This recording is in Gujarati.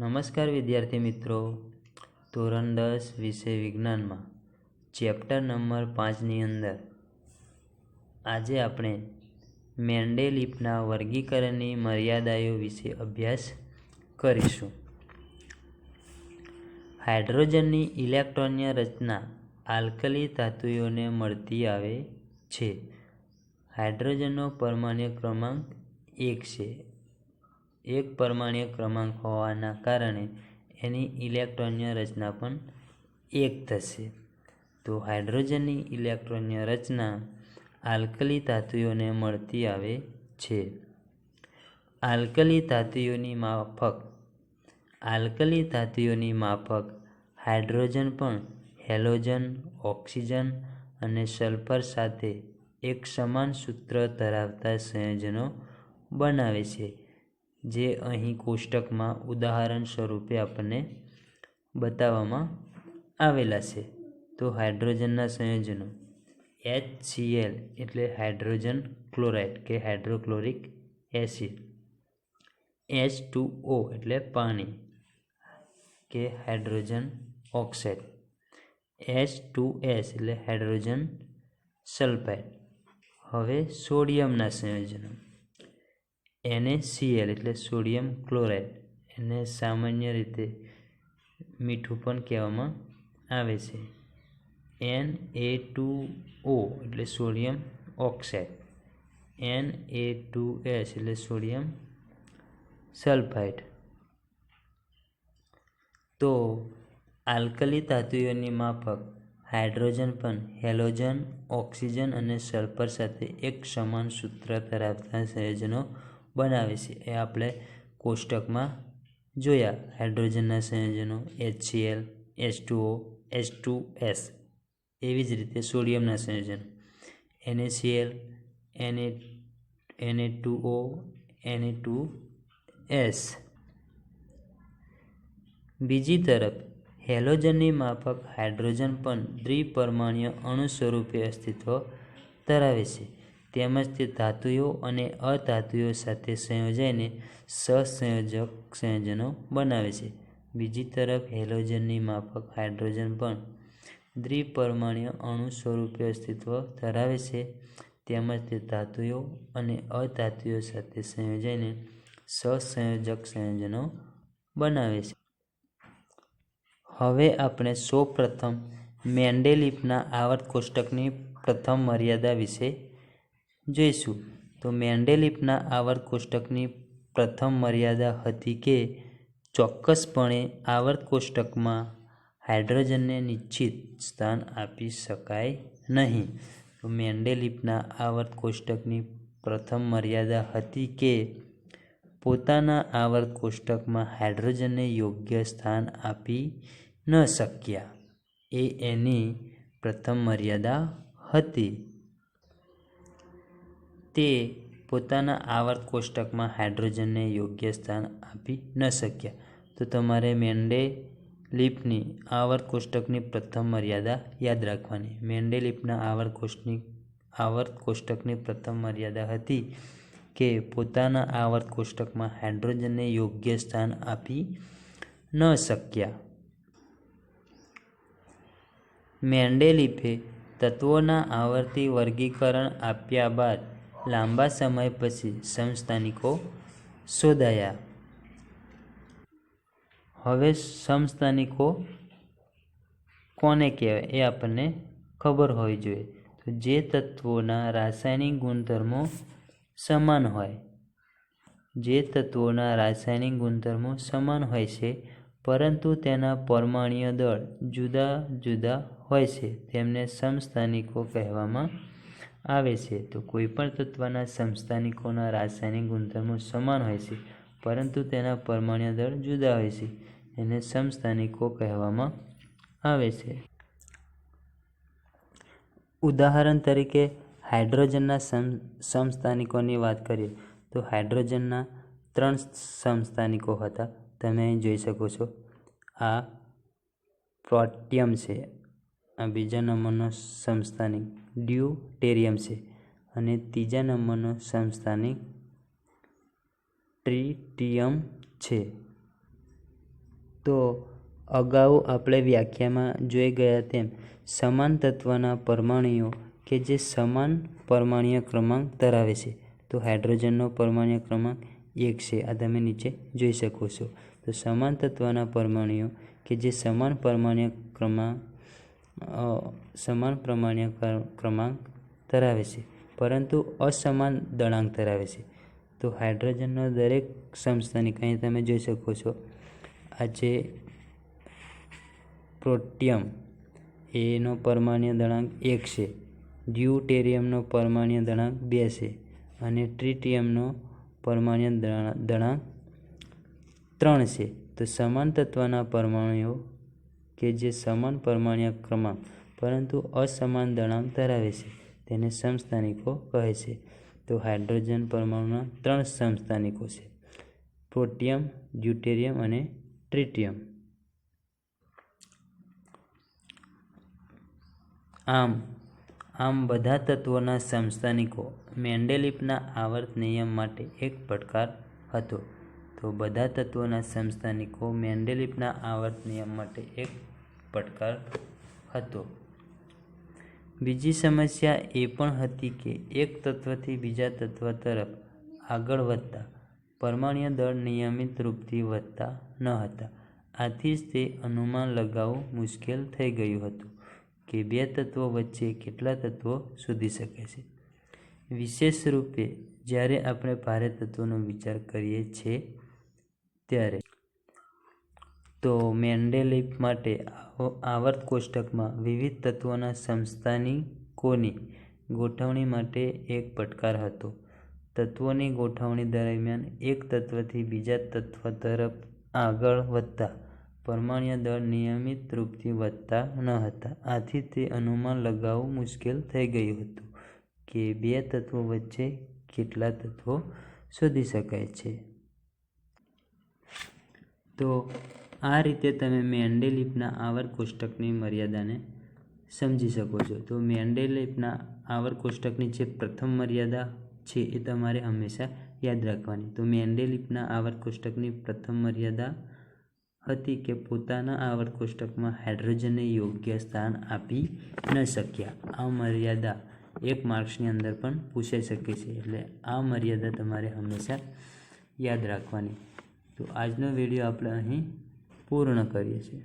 નમસ્કાર વિદ્યાર્થી મિત્રો. ધોરણ દસ વિષય વિજ્ઞાનમાં, ચેપ્ટર નંબર પાંચની અંદર. આજે આપણે મેન્ડેલિપના વર્ગીકરણની મર્યાદાઓ વિશે અભ્યાસ કરીશું. હાઇડ્રોજનની ઇલેક્ટ્રોનિય રચના આલ્કલી ધાતુઓને મળતી આવે છે. હાઇડ્રોજનનો પરમાણ્ય ક્રમાંક એક છે. એક પરમાણ્ય ક્રમાંક હોવાના કારણે એની ઇલેક્ટ્રોનની રચના પણ એક થશે. તો હાઇડ્રોજનની ઇલેક્ટ્રોનની રચના આલ્કલી ધાતુઓને મળતી આવે છે. આલ્કલી ધાતુઓની માફક. આલ્કલી ધાતુઓની માફક હાઇડ્રોજન પણ હેલોજન, ઓક્સિજન અને સલ્ફર સાથે એક સમાન સૂત્ર ધરાવતા સંયોજનો બનાવે છે. જે અહીં કોષ્ટકમાં ઉદાહરણ સ્વરૂપે આપણને બતાવવામાં આવેલા છે. તો હાઇડ્રોજનના સંયોજનો. એચ એલ એટલે હાઇડ્રોજન ક્લોરાઇડ કે hydrochloric acid. H two O એટલે પાણી કે hydrogen oxide. H two S એટલે હાઇડ્રોજન સલ્ફાઇડ. હવે સોડિયમના સંયોજનો. NaCl એટલે સોડિયમ ક્લોરાઇડ એને સામાન્ય રીતે મીઠું પણ કહેવામાં આવે છે. એન એ ટુ ઓ એટલે sodium oxide. N A two S એટલે સોડિયમ સલ્ફાઇડ. તો આલ્કલી ધાતુઓની માફક હાઇડ્રોજન પણ હેલોજન, ઓક્સિજન અને સલ્ફર સાથે એક સમાન સૂત્ર ધરાવતા સંયોજનો બનાવે છે, એ આપણે કોષ્ટકમાં જોયા. હાઇડ્રોજનના સંયોજનો HCl H two O H two S એવી જ રીતે સોડિયમના સંયોજનો. એનએસીએલ એને એને ટુ ઓ એને ટુ એસ બીજી તરફ, હેલોજનની માફક હાઇડ્રોજન પણ દ્વિપરમાણીય અણુ સ્વરૂપે અસ્તિત્વ ધરાવે છે. તેમજ તે ધાતુઓ અને અધાતુઓ સાથે સંયોજાઈને સહસંયોજક સંયોજનો બનાવે છે. બીજી તરફ હેલોજનની માફક હાઇડ્રોજન પણ દ્વિપરમાણીય અણુ સ્વરૂપે અસ્તિત્વ ધરાવે છે. તેમજ તે ધાતુઓ અને અધાતુઓ સાથે સંયોજાઈને સહસંયોજક સંયોજનો બનાવે છે. હવે આપણે સૌપ્રથમ મેન્ડેલિફના આવર્ત કોષ્ટકની પ્રથમ મર્યાદા વિશે જોઈશું. તો મેન્ડેલિફના આવર્ત કોષ્ટકની પ્રથમ મર્યાદા હતી કે ચોક્કસપણે આવર્ત કોષ્ટકમાં હાઇડ્રોજનને નિશ્ચિત સ્થાન આપી શકાય નહીં. તો મેન્ડેલિફના આવર્ત કોષ્ટકની પ્રથમ મર્યાદા હતી કે પોતાના આવર્ત કોષ્ટકમાં હાઇડ્રોજનને યોગ્ય સ્થાન આપી ન શક્યા. એ એની પ્રથમ મર્યાદા હતી. તે પોતાના આવર્ત કોષ્ટકમાં હાઇડ્રોજનને યોગ્ય સ્થાન આપી ન શક્યા. તો તમારે મેન્ડે લીફની આવર્ત કોષ્ટકની પ્રથમ મર્યાદા યાદ રાખવાની. મેન્ડે લીફના આવર્ત કોષ્ટની, આવર્ત કોષ્ટકની પ્રથમ મર્યાદા હતી કે પોતાના આવર્ત કોષ્ટકમાં હાઇડ્રોજનને યોગ્ય સ્થાન આપી ન શક્યા. મેન્ડેલીફે તત્વોના આવર્તી વર્ગીકરણ આપ્યા બાદ લાંબા સમય પછી સમસ્થાનિકો શોધાયા. હવે સમસ્થાનિકો કોને કહેવાય એ આપણને ખબર હોવી જોઈએ. તો જે તત્વોના રાસાયણિક ગુણધર્મો સમાન હોય, જે તત્વોના રાસાયણિક ગુણધર્મો સમાન હોય છે, પરંતુ તેના પરમાણીય દળ જુદા જુદા હોય છે, તેમને સમસ્થાનિકો કહેવામાં આવે છે, તો કોઈપણ તત્વના સમસ્થાનિકોના રાસાયણિક ગુણધર્મો સમાન હોય છે, પરંતુ તેના પરમાણ્ય દળ જુદા હોય છે એને સમસ્થાનિકો કહેવામાં આવે છે. ઉદાહરણ તરીકે, હાઇડ્રોજનના સમ સમસ્થાનિકોની વાત કરીએ, તો હાઇડ્રોજનના ત્રણ સમસ્થાનિકો હતા, તમે જોઈ શકો છો. આ પ્રોટિયમ છે આ બીજા નંબરનો સંસ્થાનિક ડ્યુટેરિયમ છે અને ત્રીજા નંબરનો સંસ્થાનિક ટ્રિટિયમ છે. તો અગાઉ આપણે વ્યાખ્યામાં જોઈ ગયા તેમ સમાન તત્વના પરમાણુઓ કે જે સમાન પરમાણીય ક્રમાંક ધરાવે છે. તો હાઇડ્રોજનનો પરમાણ્ય ક્રમાંક એક છે. આ તમે નીચે જોઈ શકો છો. તો સમાન તત્વના પરમાણુઓ કે જે સમાન પરમાણ્ય ક્રમાંક સમાન પ્રમાણીય ક્ર- ક્રમાંક ધરાવે છે. પરંતુ અસમાન દળાંક ધરાવે છે. તો હાઇડ્રોજનનો દરેક સમસ્થાનિક અહીં તમે જોઈ શકો છો આ જે પ્રોટિયમ એનો પરમાણ્ય દળાંક એક છે, ડ્યુટેરિયમનો પરમાણ્ય દળાંક બે છે અને ટ્રિટિયમનો પરમાણ્ય દળા- દળાંક ત્રણ છે. તો સમાન તત્વના પરમાણુઓ કે જે સમાન પરમાણ્વીય ક્રમાંક, પરંતુ અસમાન દળાંક ધરાવે છે. તેને સમસ્થાનિકો કહે છે. તો હાઇડ્રોજન પરમાણુના ત્રણ સમસ્થાનિકો છે. પ્રોટિયમ, ડ્યુટેરિયમ અને ટ્રિટિયમ. આમ આમ બધા તત્વોના સમસ્થાનિકો મેન્ડેલિપના આવર્ત નિયમ માટે એક પડકાર હતો. તો બધા તત્વોના સમસ્થાનિકો મેન્ડેલિફના આવર્ત નિયમ માટે એક પડકાર હતો. બીજી સમસ્યા એ પણ હતી કે એક તત્વથી બીજા તત્વ તરફ આગળ વધતા પરમાણ્ય દળ નિયમિત રૂપથી વધતા ન હતા. આથી જ તે અનુમાન લગાવવું મુશ્કેલ થઈ ગયું હતું કે બે તત્વો વચ્ચે કેટલા તત્વો શોધી શકે છે. વિશેષ રૂપે જ્યારે આપણે ભારે તત્વોનો વિચાર કરીએ છીએ ત્યારે. તો મેન્ડેલીફ માટે આવર્ત કોષ્ટકમાં વિવિધ તત્વોના સમસ્થાનિકોની ગોઠવણી માટે એક પડકાર હતો. તત્વોની ગોઠવણી દરમિયાન એક તત્વથી બીજા તત્વ તરફ આગળ વધતા પરમાણ્ય દળ નિયમિત રૂપથી વધતા ન હતા. આથી તે અનુમાન લગાવવું મુશ્કેલ થઈ ગયું હતું કે બે તત્વો વચ્ચે કેટલા તત્વો શોધી શકાય છે. તો આ રીતે તમે મેન્ડેલિપના આવર કોષ્ટકની મર્યાદાને સમજી શકો છો. તો મેન્ડેલિપના આવર કોષ્ટકની જે પ્રથમ મર્યાદા છે એ તમારે હંમેશા યાદ રાખવાની. તો મેન્ડેલિપના આવર કોષ્ટકની પ્રથમ મર્યાદા હતી કે પોતાના આવર કોષ્ટકમાં હાઇડ્રોજનને યોગ્ય સ્થાન આપી ન શક્યા. આ મર્યાદા એક માર્ક્સની અંદર પણ પૂછાઈ શકે છે. એટલે આ મર્યાદા તમારે હંમેશા યાદ રાખવાની. તો આજનો વીડિયો આપણે અહીં પૂર્ણ કરીએ છીએ.